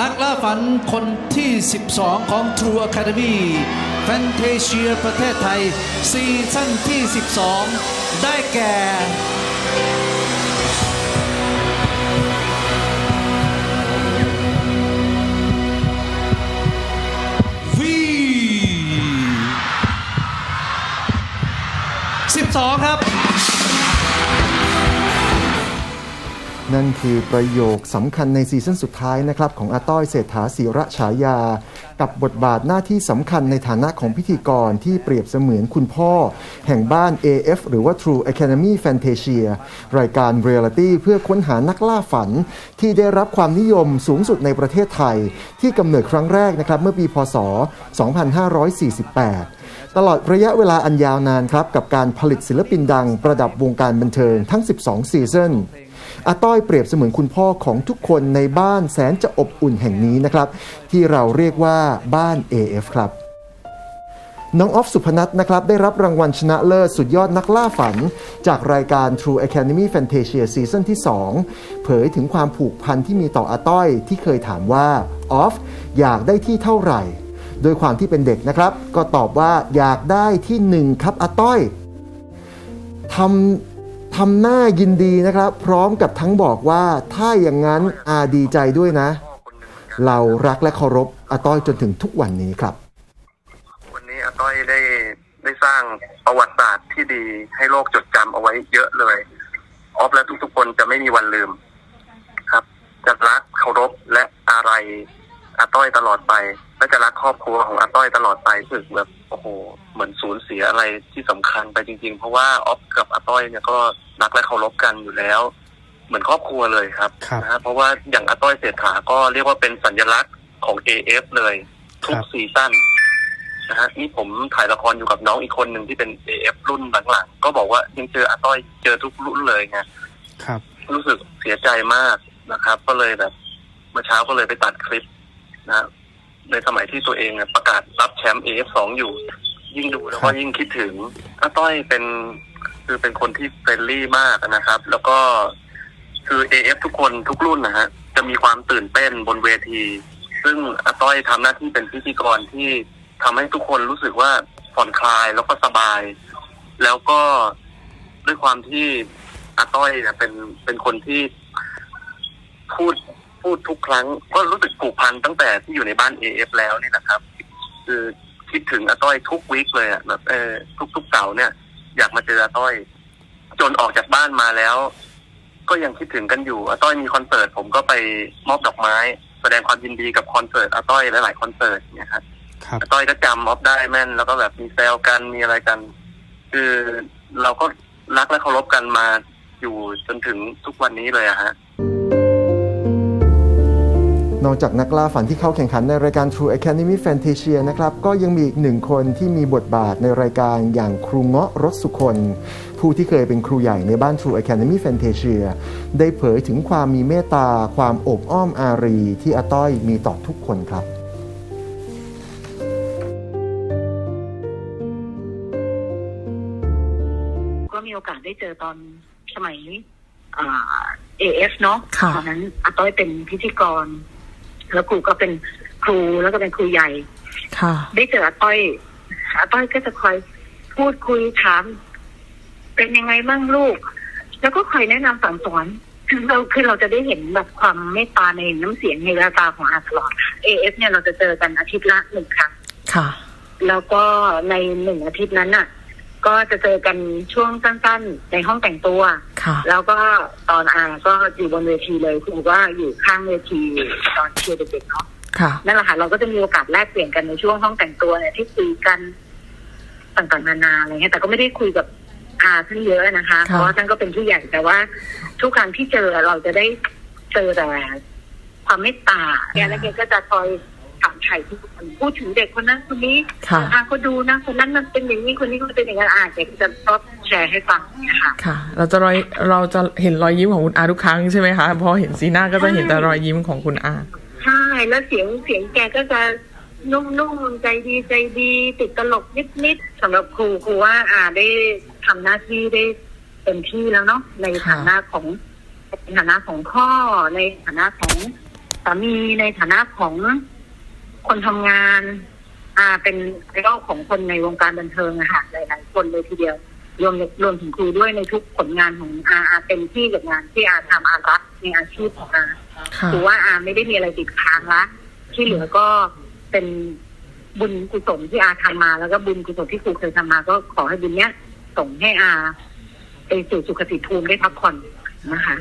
นักล่าฝันคนที่ 12 ของ True Academy Fantasia ประเทศไทย ซีซั่นที่ 12 ได้แก่ V 12 ครับ นั่นคือประโยคสำคัญในซีซั่นสุดท้ายนะครับของอาต้อยเศรษฐาศิระฉายา กับบทบาทหน้าที่สำคัญในฐานะของพิธีกรที่เปรียบเสมือนคุณพ่อ แห่งบ้าน AF หรือว่า True Academy Fantasia รายการเรียลิตี้เพื่อค้นหานักล่าฝัน ที่ได้รับความนิยมสูงสุดในประเทศไทย ที่กำเนิดครั้งแรกนะครับเมื่อปีพศ 2548ตลอดระยะเวลาอันยาวนานครับ กับการผลิตศิลปินดังประดับวงการบันเทิงทั้ง 12 ซีซั่น อาต้อยเปรียบเสมือนคุณพ่อของทุกคนในบ้านแสนจะอบอุ่นแห่งนี้นะครับ ที่เราเรียกว่าบ้าน AF ครับน้องออฟสุพนัทนะครับได้รับรางวัลชนะเลิศสุดยอดนักล่าฝัน จากรายการ True Academy Fantasia ซีซั่นที่ 2 เผยถึงความผูกพันที่มีต่ออาต้อยที่เคยถามว่าออฟอยากได้ที่เท่าไหร่ โดยความที่เป็นเด็กนะครับ ก็ตอบว่าอยากได้ที่หนึ่งครับอาต้อยทำ ทำหน้ายินดีนะครับ พร้อมกับทั้งบอกว่าถ้าอย่างนั้นอาดีใจด้วยนะ เรารักและเคารพอาต้อยจนถึงทุกวันนี้ครับ วันนี้อาต้อยได้ได้สร้างประวัติศาสตร์ที่ดีให้โลกจดจำเอาไว้เยอะเลยออฟและทุกๆคนจะไม่มีวันลืมครับ จะรักเคารพและอะไรอาต้อยตลอดไป และจะรักครอบครัวของอาต้อยตลอดไปรู้สึกแบบโอ้โหเหมือนสูญเสียอะไรที่สำคัญไปจริง ๆ เพราะว่าออฟกับอาต้อยเนี่ยก็รักและเคารพกันอยู่แล้ว เหมือนครอบครัวเลยครับครับนะฮะเพราะว่าอย่างอาต้อยเศรษฐาก็เรียกว่าเป็นสัญลักษณ์ของ AF เลยทุกครับซีซั่นนะฮะนี่ผมถ่ายละครอยู่กับน้องอีกคนหนึ่งที่เป็น AF รุ่นหลังๆก็บอกว่ายังเจออาต้อยเจอทุกรุ่นเลยไงครับ รู้สึกเสียใจมากนะครับ ก็เลยแบบเมื่อเช้าก็เลยไปตัดคลิปนะฮะ ในสมัยที่ตัวเองเนี่ยประกาศรับแชมป์ AF2 อยู่ ยิ่งดูแล้วก็ยิ่งคิดถึงอาต้อยเป็นคือเป็นคนที่เฟรนลี่มากนะครับ แล้วก็คือ AF ทุกคนทุกรุ่นนะฮะจะมีความตื่นเต้นบนเวที ซึ่งอาต้อยทำหน้าที่เป็นพิธีกรที่ทำให้ทุกคนรู้สึกว่าผ่อนคลายแล้วก็สบาย แล้วก็ด้วยความที่อาต้อยเนี่ยเป็นเป็นคนที่พูด พูดทุกครั้ง ก็รู้สึกผูกพันตั้งแต่ที่อยู่ในบ้าน AF แล้วนี่นะครับ คือคิดถึงอาต้อยทุกวีคเลยอะแบบเออทุกทุกๆเสาร์เนี่ย อยากมาเจออาต้อย จนออกจากบ้านมาแล้ว ก็ยังคิดถึงกันอยู่อาต้อยมีคอนเสิร์ตผมก็ไปมอบดอกไม้ แสดงความยินดีกับคอนเสิร์ตอาต้อยหลายๆคอนเสิร์ตเนี่ยครับครับอาต้อยก็จำออฟได้แม่น แล้วก็แบบมีแซวกันมีอะไรกัน คือเราก็รักและเคารพกันมาอยู่จนถึงทุกวันนี้เลยอะฮะ นอกจากนักล่าฝันที่เข้าแข่งขันในรายการ True Academy Fantasia นะครับ ก็ยังมีอีกหนึ่งคนที่มีบทบาทในรายการอย่างครูเงาะรถสุคน ผู้ที่เคยเป็นครูใหญ่ในบ้าน True Academy Fantasia ได้เผยถึงความมีเมตตา ความอบอ้อมอารี ที่อาต้อยมีต่อทุกคนครับก็มีโอกาสได้เจอตอนสมัยเอเอฟเนาะค่ะตอนนั้นอาต้อยเป็นพิธีกร แล้วครูก็เป็นครูแล้วก็เป็นครูใหญ่ ค่ะ ได้เจออาต้อยอาต้อยก็จะคอยพูดคุยถาม เป็นยังไงบ้างลูก แล้วก็คอยแนะนำสั่งสอนคือเราคือเราจะได้เห็นแบบความเมตตาในน้ำเสียงในแววตาของอาตลอดเอฟเนี่ยเราจะเจอกันอาทิตย์ละหนึ่งครั้งค่ะ แล้วก็ในหนึ่งอาทิตย์นั้นน่ะ ก็จะเจอกันช่วงสั้นๆ ในห้องแต่งตัวค่ะแล้วก็ตอนอาก็อยู่บนเวทีเลยครูก็อยู่ข้างเวทีตอนเชียร์เด็กๆเนาะค่ะนั่นแหละค่ะเราก็จะมีโอกาสแลกเปลี่ยนกันในช่วงห้องแต่งตัวเนี่ยที่คุยกันต่างๆนานาอะไรเงี้ยแต่ก็ไม่ได้คุยกับอาท่านเยอะนะคะค่ะเพราะว่าท่านก็เป็นผู้ใหญ่แต่ว่า ทุกครั้งที่เจอเราจะได้เจอแต่ความเมตตาแกแล้วแกก็จะคอยถามไถ่ทุกคนพูดถึงเด็กคนนั้นคนนี้ค่ะ อาก็ดูนะคนนั้นมันเป็นอย่างนี้คนนี้ก็เป็นอย่างนั้นอาแกก็จะชอบแชร์ให้ฟังเนี่ยค่ะ ค่ะ เราจะรอยเราจะเห็นรอยยิ้มของคุณอาทุกครั้งใช่ไหมคะพอเห็นสีหน้าก็จะเห็นแต่รอยยิ้มของคุณอา ใช่แล้วเสียงเสียงแกก็จะนุ่มๆใจดีใจดี ติดตลกนิดๆสำหรับครูครูว่าอาได้ทำหน้าที่ได้เต็มที่แล้วเนาะในฐานะของในฐานะของพ่อในฐานะของสามีในฐานะของ คนทำงานอาเป็นไอดอลของคนในวงการบันเทิงอะค่ะหลายๆคนเลยทีเดียว รวมรวมถึงครูด้วยในทุกผลงานของอาอาเต็มที่กับงานที่อาทำอารักในอาชีพของอาค่ะถือว่าอาไม่ได้มีอะไรติดค้างละที่เหลือก็เป็นบุญกุศลที่อาทำมา แล้วก็บุญกุศลที่ครูเคยทำมา ก็ขอให้บุญเนี้ยส่งให้อาไปสู่สุขติภูมิได้พักผ่อนนะคะ